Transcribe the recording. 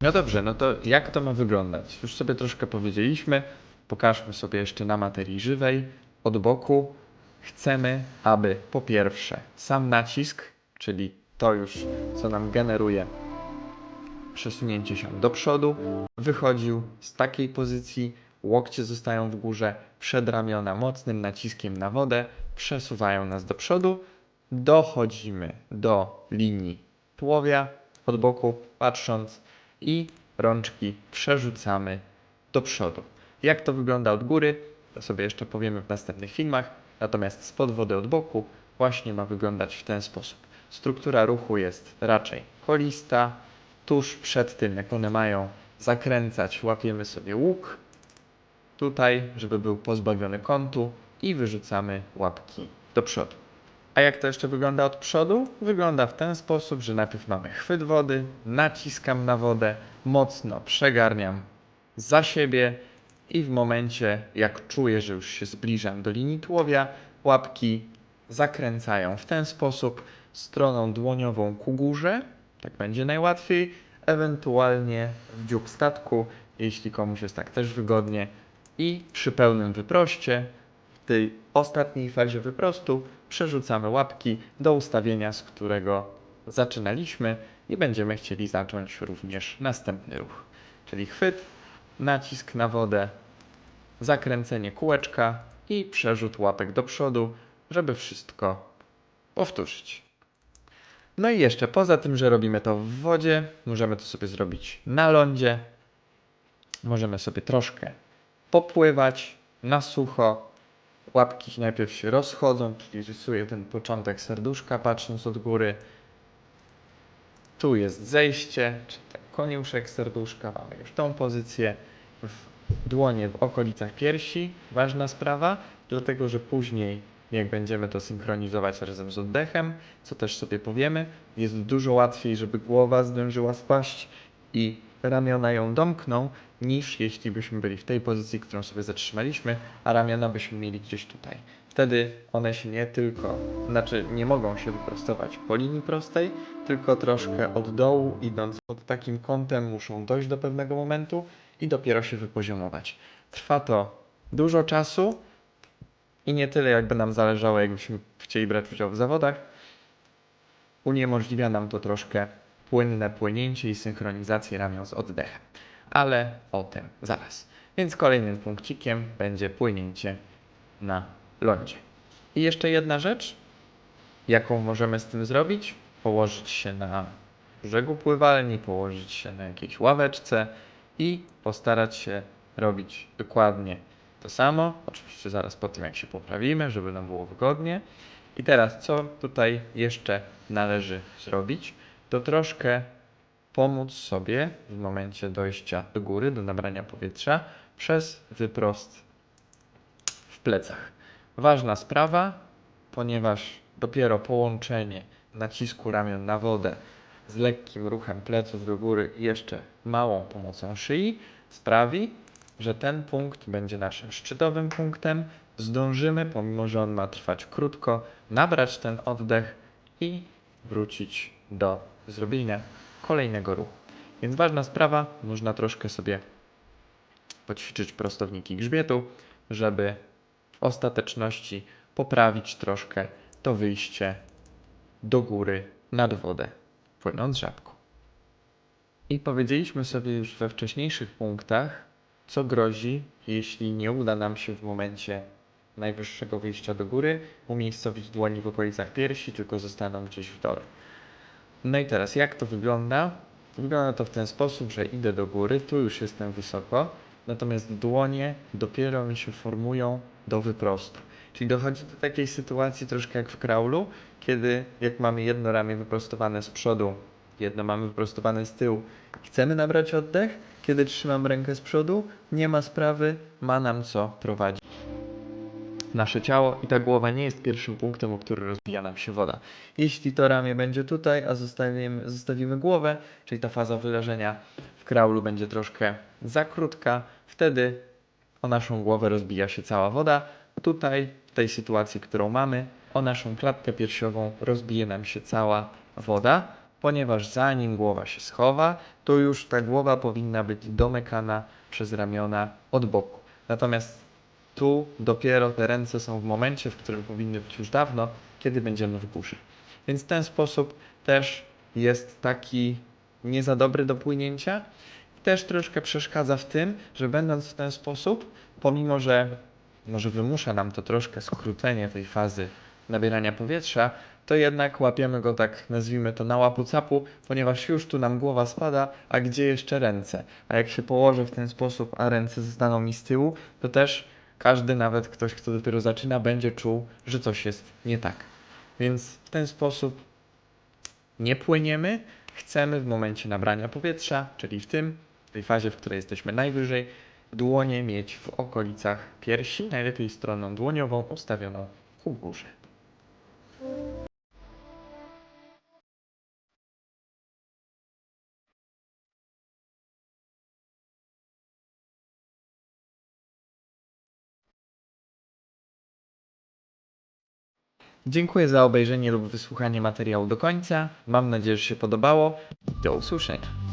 No dobrze, no to jak to ma wyglądać? Już sobie troszkę powiedzieliśmy. Pokażmy sobie jeszcze na materii żywej. Od boku chcemy, aby po pierwsze sam nacisk, czyli to już, co nam generuje przesunięcie się do przodu, wychodził z takiej pozycji, łokcie zostają w górze, przedramiona mocnym naciskiem na wodę, przesuwają nas do przodu, dochodzimy do linii tułowia od boku, patrząc i rączki przerzucamy do przodu. Jak to wygląda od góry, to sobie jeszcze powiemy w następnych filmach, natomiast spod wody od boku właśnie ma wyglądać w ten sposób. Struktura ruchu jest raczej kolista, tuż przed tym, jak one mają zakręcać, łapiemy sobie łuk tutaj, żeby był pozbawiony kątu i wyrzucamy łapki do przodu. A jak to jeszcze wygląda od przodu? Wygląda w ten sposób, że najpierw mamy chwyt wody, naciskam na wodę, mocno przegarniam za siebie i w momencie, jak czuję, że już się zbliżam do linii tułowia, łapki zakręcają w ten sposób stroną dłoniową ku górze, tak będzie najłatwiej, ewentualnie w dziób statku, jeśli komuś jest tak też wygodnie. I przy pełnym wyproście tej ostatniej fazie wyprostu przerzucamy łapki do ustawienia, z którego zaczynaliśmy i będziemy chcieli zacząć również następny ruch. Czyli chwyt, nacisk na wodę, zakręcenie kółeczka i przerzut łapek do przodu, żeby wszystko powtórzyć. No i jeszcze poza tym, że robimy to w wodzie, możemy to sobie zrobić na lądzie. Możemy sobie troszkę popływać na sucho. Łapki najpierw się rozchodzą, czyli rysuję ten początek serduszka patrząc od góry. Tu jest zejście, czy ten koniuszek serduszka. Mamy już tą pozycję. W dłonie w okolicach piersi. Ważna sprawa, dlatego że później, jak będziemy to synchronizować razem z oddechem, co też sobie powiemy, jest dużo łatwiej, żeby głowa zdążyła spaść i ramiona ją domkną, niż jeśli byśmy byli w tej pozycji, którą sobie zatrzymaliśmy, a ramiona byśmy mieli gdzieś tutaj. Wtedy one się nie tylko, znaczy nie mogą się wyprostować po linii prostej, tylko troszkę od dołu, idąc pod takim kątem, muszą dojść do pewnego momentu i dopiero się wypoziomować. Trwa to dużo czasu i nie tyle, jakby nam zależało, jakbyśmy chcieli brać udział w zawodach. Uniemożliwia nam to troszkę płynne płynięcie i synchronizację ramion z oddechem. Ale o tym zaraz. Więc kolejnym punkcikiem będzie płynięcie na lądzie. I jeszcze jedna rzecz, jaką możemy z tym zrobić? Położyć się na brzegu pływalni, położyć się na jakiejś ławeczce i postarać się robić dokładnie to samo. Oczywiście zaraz po tym, jak się poprawimy, żeby nam było wygodnie. I teraz, co tutaj jeszcze należy zrobić? To troszkę pomóc sobie w momencie dojścia do góry, do nabrania powietrza przez wyprost w plecach. Ważna sprawa, ponieważ dopiero połączenie nacisku ramion na wodę z lekkim ruchem pleców do góry i jeszcze małą pomocą szyi sprawi, że ten punkt będzie naszym szczytowym punktem. Zdążymy, pomimo że on ma trwać krótko, nabrać ten oddech i wrócić do zrobienia kolejnego ruchu. Więc ważna sprawa, można troszkę sobie poćwiczyć prostowniki grzbietu, żeby w ostateczności poprawić troszkę to wyjście do góry nad wodę, płynąc żabką. I powiedzieliśmy sobie już we wcześniejszych punktach, co grozi, jeśli nie uda nam się w momencie najwyższego wyjścia do góry umiejscowić dłoni w okolicach piersi, tylko zostaną gdzieś w dole. No i teraz, jak to wygląda? Wygląda to w ten sposób, że idę do góry, tu już jestem wysoko, natomiast dłonie dopiero mi się formują do wyprostu. Czyli dochodzi do takiej sytuacji troszkę jak w kraulu, kiedy jak mamy jedno ramię wyprostowane z przodu, jedno mamy wyprostowane z tyłu, chcemy nabrać oddech, kiedy trzymam rękę z przodu, nie ma sprawy, ma nam co prowadzić nasze ciało i ta głowa nie jest pierwszym punktem, o który rozbija nam się woda. Jeśli to ramię będzie tutaj, a zostawimy, zostawimy głowę, czyli ta faza wyleżenia w kraulu będzie troszkę za krótka, wtedy o naszą głowę rozbija się cała woda. Tutaj, w tej sytuacji, którą mamy, o naszą klatkę piersiową rozbije nam się cała woda, ponieważ zanim głowa się schowa, to już ta głowa powinna być domykana przez ramiona od boku. Natomiast tu dopiero te ręce są w momencie, w którym powinny być już dawno, kiedy będziemy w górze. Więc ten sposób też jest taki nie za dobry do płynięcia. Też troszkę przeszkadza w tym, że będąc w ten sposób, pomimo że może wymusza nam to troszkę skrócenie tej fazy nabierania powietrza, to jednak łapiemy go tak, nazwijmy to na łapu capu, ponieważ już tu nam głowa spada, a gdzie jeszcze ręce? A jak się położę w ten sposób, a ręce zostaną mi z tyłu, to też każdy, nawet ktoś, kto dopiero zaczyna, będzie czuł, że coś jest nie tak. Więc w ten sposób nie płyniemy, chcemy w momencie nabrania powietrza, czyli w tym, w tej fazie, w której jesteśmy najwyżej, dłonie mieć w okolicach piersi, najlepiej stroną dłoniową ustawioną ku górze. Dziękuję za obejrzenie lub wysłuchanie materiału do końca. Mam nadzieję, że się podobało. Do usłyszenia.